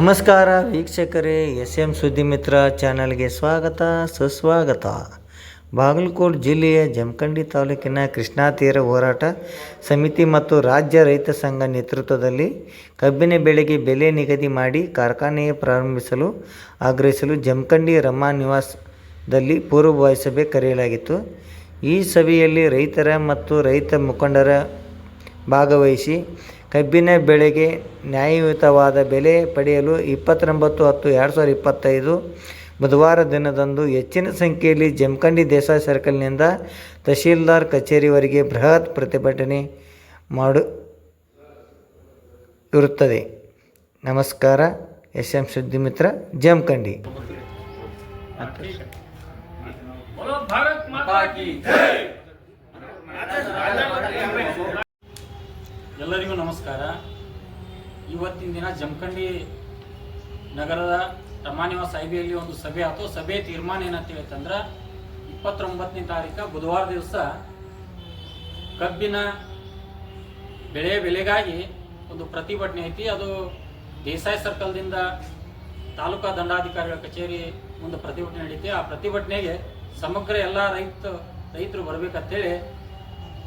ನಮಸ್ಕಾರ ವೀಕ್ಷಕರೇ S M ಸುದ್ದಿ ಮಿತ್ರ ಚಾನಲ್ಗೆ ಸ್ವಾಗತ, ಸುಸ್ವಾಗತ. ಬಾಗಲಕೋಟ್ ಜಿಲ್ಲೆಯ ಜಮಖಂಡಿ ತಾಲೂಕಿನ ಕೃಷ್ಣಾ ತೀರ ಹೋರಾಟ ಸಮಿತಿ ಮತ್ತು ರಾಜ್ಯ ರೈತ ಸಂಘ ನೇತೃತ್ವದಲ್ಲಿ ಕಬ್ಬಿನ ಬೆಳೆಗೆ ಬೆಲೆ ನಿಗದಿ ಮಾಡಿ ಕಾರ್ಖಾನೆ ಪ್ರಾರಂಭಿಸಲು ಆಗ್ರಹಿಸಲು ಜಮಖಂಡಿ ರಮಾ ನಿವಾಸದಲ್ಲಿ ಪೂರ್ವಭಾವಿ ಸಭೆ ಕರೆಯಲಾಗಿತ್ತು. ಈ ಸಭೆಯಲ್ಲಿ ರೈತರ ಮತ್ತು ರೈತ ಮುಖಂಡರ ಭಾಗವಹಿಸಿ ಕಬ್ಬಿನ ಬೆಳೆಗೆ ನ್ಯಾಯಯುತವಾದ ಬೆಲೆ ಪಡೆಯಲು ಇಪ್ಪತ್ತೊಂಬತ್ತು ಹತ್ತು ಎರಡು ಸಾವಿರದ ಇಪ್ಪತ್ತೈದು ಬುಧವಾರ ದಿನದಂದು ಹೆಚ್ಚಿನ ಸಂಖ್ಯೆಯಲ್ಲಿ ಜಮಖಂಡಿ ದೇಸಾಯಿ ಸರ್ಕಲ್ನಿಂದ ತಹಶೀಲ್ದಾರ್ ಕಚೇರಿವರೆಗೆ ಬೃಹತ್ ಪ್ರತಿಭಟನೆ ಮಾಡು ಇರುತ್ತದೆ. ನಮಸ್ಕಾರ ಎಸ್ ಎಂ ಸುದ್ದಿ ಮಿತ್ರ, ಜಮಖಂಡಿ. ಭಾರತ್ ಮಾತಾ ಕಿ ಜೈ! ನಮಸ್ಕಾರ ಇವತ್ತಿನ ದಿನ ಜಮಖಂಡಿ ನಗರದ ರಮಾನಿವಾಸ ಐಬಿಯಲ್ಲಿ ಒಂದು ಸಭೆ ಆಯ್ತು ಸಭೆ ತೀರ್ಮಾನ ಏನಂತ ಹೇಳ್ತಂದ್ರೆ ಇಪ್ಪತ್ತೊಂಬತ್ತನೇ ತಾರೀಕು ಬುಧವಾರ ದಿವಸ ಕಬ್ಬಿನ ಬೆಳೆ ಬೆಲೆಗಾಗಿ ಒಂದು ಪ್ರತಿಭಟನೆ ಐತಿ. ಅದು ದೇಸಾಯಿ ಸರ್ಕಲ್ದಿಂದ ತಾಲೂಕಾ ದಂಡಾಧಿಕಾರಿಗಳ ಕಚೇರಿ ಮುಂದೆ ಪ್ರತಿಭಟನೆ ನಡೀತಿ. ಆ ಪ್ರತಿಭಟನೆಗೆ ಸಮಗ್ರ ಎಲ್ಲ ರೈತ ರೈತರು ಬರಬೇಕಂತೇಳಿ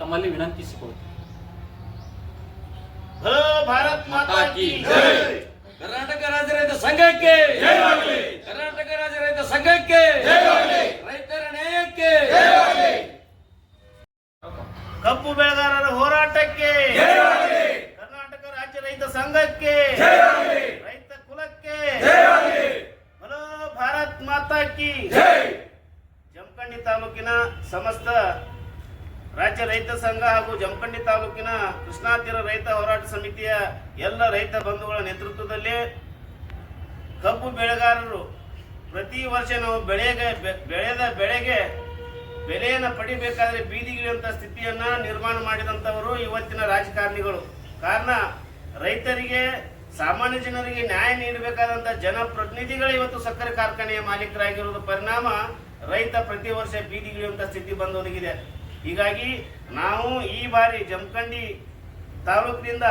ತಮ್ಮಲ್ಲಿ ವಿನಂತಿಸಿಕೊಳ್ತೀವಿ ಭಾರತ್ ಮಾತಾ ಕಿ ಕರ್ನಾಟಕ ರಾಜ್ಯ ರೈತ ಸಂಘಕ್ಕೆ ಕರ್ನಾಟಕ ರಾಜ್ಯ ರೈತ ಸಂಘಕ್ಕೆ ರೈತರ ನ್ಯಾಯಕ್ಕೆ ಕಪ್ಪು ಬೆಳೆಗಾರರ ಹೋರಾಟಕ್ಕೆ ಕರ್ನಾಟಕ ರಾಜ್ಯ ರೈತ ಸಂಘಕ್ಕೆ ರೈತ ಕುಲಕ್ಕೆ ಹಲೋ ಭಾರತ್ ಮಾತಾ ಕಿ ಜಮಖಂಡಿ ತಾಲೂಕಿನ ಸಮಸ್ತ ರಾಜ್ಯ ರೈತ ಸಂಘ ಹಾಗೂ ಜಮಖಂಡಿ ತಾಲೂಕಿನ ಕೃಷ್ಣಾ ತೀರ ರೈತ ಹೋರಾಟ ಸಮಿತಿಯ ಎಲ್ಲ ರೈತ ಬಂಧುಗಳ ನೇತೃತ್ವದಲ್ಲಿ ಕಬ್ಬು ಬೆಳೆಗಾರರು ಪ್ರತಿ ವರ್ಷ ನಾವು ಬೆಳೆಗೆ ಬೆಳೆದ ಬೆಳೆಗೆ ಬೆಲೆಯನ್ನು ಪಡಿಬೇಕಾದ್ರೆ ಬೀದಿಗಿಳಿಯುವಂತ ಸ್ಥಿತಿಯನ್ನ ನಿರ್ಮಾಣ ಮಾಡಿದಂತವರು ಇವತ್ತಿನ ರಾಜಕಾರಣಿಗಳು. ಕಾರಣ ರೈತರಿಗೆ, ಸಾಮಾನ್ಯ ಜನರಿಗೆ ನ್ಯಾಯ ನೀಡಬೇಕಾದಂತ ಜನಪ್ರತಿನಿಧಿಗಳು ಇವತ್ತು ಸಕ್ಕರೆ ಕಾರ್ಖಾನೆಯ ಮಾಲೀಕರಾಗಿರುವುದು ಪರಿಣಾಮ. ರೈತ ಪ್ರತಿ ವರ್ಷ ಬೀದಿಗಿಳಿಯುವಂತ ಸ್ಥಿತಿ ಬಂದೊದಗಿದೆ. ಹೀಗಾಗಿ ನಾವು ಈ ಬಾರಿ ಜಮಖಂಡಿ ತಾಲೂಕಿನಿಂದ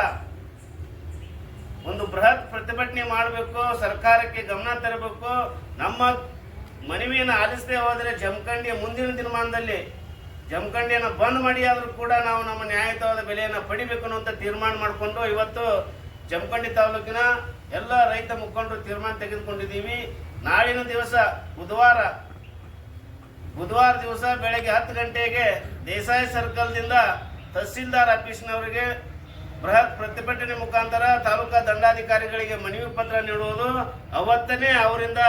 ಒಂದು ಬೃಹತ್ ಪ್ರತಿಭಟನೆ ಮಾಡಬೇಕು, ಸರ್ಕಾರಕ್ಕೆ ಗಮನ ತರಬೇಕು. ನಮ್ಮ ಮನವಿಯನ್ನು ಆಲಿಸದೆ ಹೋದರೆ ಜಮಖಂಡಿಯ ಮುಂದಿನ ದಿನಮಾನದಲ್ಲಿ ಜಮಖಂಡಿಯನ್ನು ಬಂದ್ ಮಾಡಿ ಆದರೂ ಕೂಡ ನಾವು ನಮ್ಮ ನ್ಯಾಯಯುತವಾದ ಬೆಲೆಯನ್ನು ಪಡಿಬೇಕು ಅನ್ನುವಂಥ ತೀರ್ಮಾನ ಮಾಡಿಕೊಂಡು ಇವತ್ತು ಜಮಖಂಡಿ ತಾಲೂಕಿನ ಎಲ್ಲ ರೈತ ಮುಖಂಡರು ತೀರ್ಮಾನ ತೆಗೆದುಕೊಂಡಿದ್ದೀವಿ. ನಾಳಿನ ದಿವಸ ಬುಧವಾರ ಬುಧವಾರ ದಿವಸ ಬೆಳಗ್ಗೆ ಹತ್ತು ಗಂಟೆಗೆ ದೇಸಾಯಿ ಸರ್ಕಲ್ದಿಂದ ತಹಸೀಲ್ದಾರ್ ಆಫೀಸ್ನವರಿಗೆ ಬೃಹತ್ ಪ್ರತಿಭಟನೆ ಮುಖಾಂತರ ತಾಲೂಕಾ ದಂಡಾಧಿಕಾರಿಗಳಿಗೆ ಮನವಿ ಪತ್ರ ನೀಡುವುದು. ಅವತ್ತನೇ ಅವರಿಂದ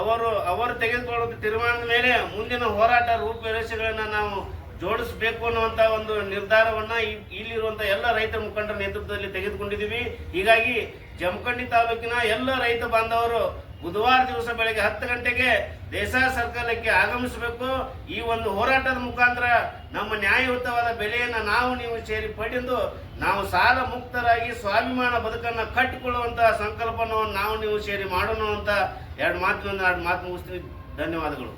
ಅವರು ಅವರು ತೆಗೆದುಕೊಳ್ಳುವ ತೀರ್ಮಾನದ ಮೇಲೆ ಮುಂದಿನ ಹೋರಾಟ ರೂಪರೇಷೆಗಳನ್ನ ನಾವು ಜೋಡಿಸಬೇಕು ಅನ್ನುವಂತ ಒಂದು ನಿರ್ಧಾರವನ್ನ ಇಲ್ಲಿರುವಂಥ ಎಲ್ಲ ರೈತ ಮುಖಂಡರ ನೇತೃತ್ವದಲ್ಲಿ ತೆಗೆದುಕೊಂಡಿದ್ದೀವಿ. ಹೀಗಾಗಿ ಜಮಖಂಡಿ ತಾಲೂಕಿನ ಎಲ್ಲ ರೈತ ಬಾಂಧವರು ಬುಧವಾರ ದಿವಸ ಬೆಳಗ್ಗೆ ಹತ್ತು ಗಂಟೆಗೆ ದೇಶ ಸರ್ಕಾರಕ್ಕೆ ಆಗಮಿಸಬೇಕು. ಈ ಒಂದು ಹೋರಾಟದ ಮುಖಾಂತರ ನಮ್ಮ ನ್ಯಾಯಯುತವಾದ ಬೆಲೆಯನ್ನು ನಾವು ನೀವು ಸೇರಿ ಪಡೆದು ನಾವು ಸಾಲ ಮುಕ್ತರಾಗಿ ಸ್ವಾಭಿಮಾನ ಬದುಕನ್ನು ಕಟ್ಟಿಕೊಳ್ಳುವಂತಹ ಸಂಕಲ್ಪವನ್ನು ನಾವು ನೀವು ಸೇರಿ ಮಾಡೋಣ ಅಂತ ಎರಡು ಮಾತಿನ ಎರಡು ಮಾತು ಮುಗಿಸ್ತೀನಿ. ಧನ್ಯವಾದಗಳು.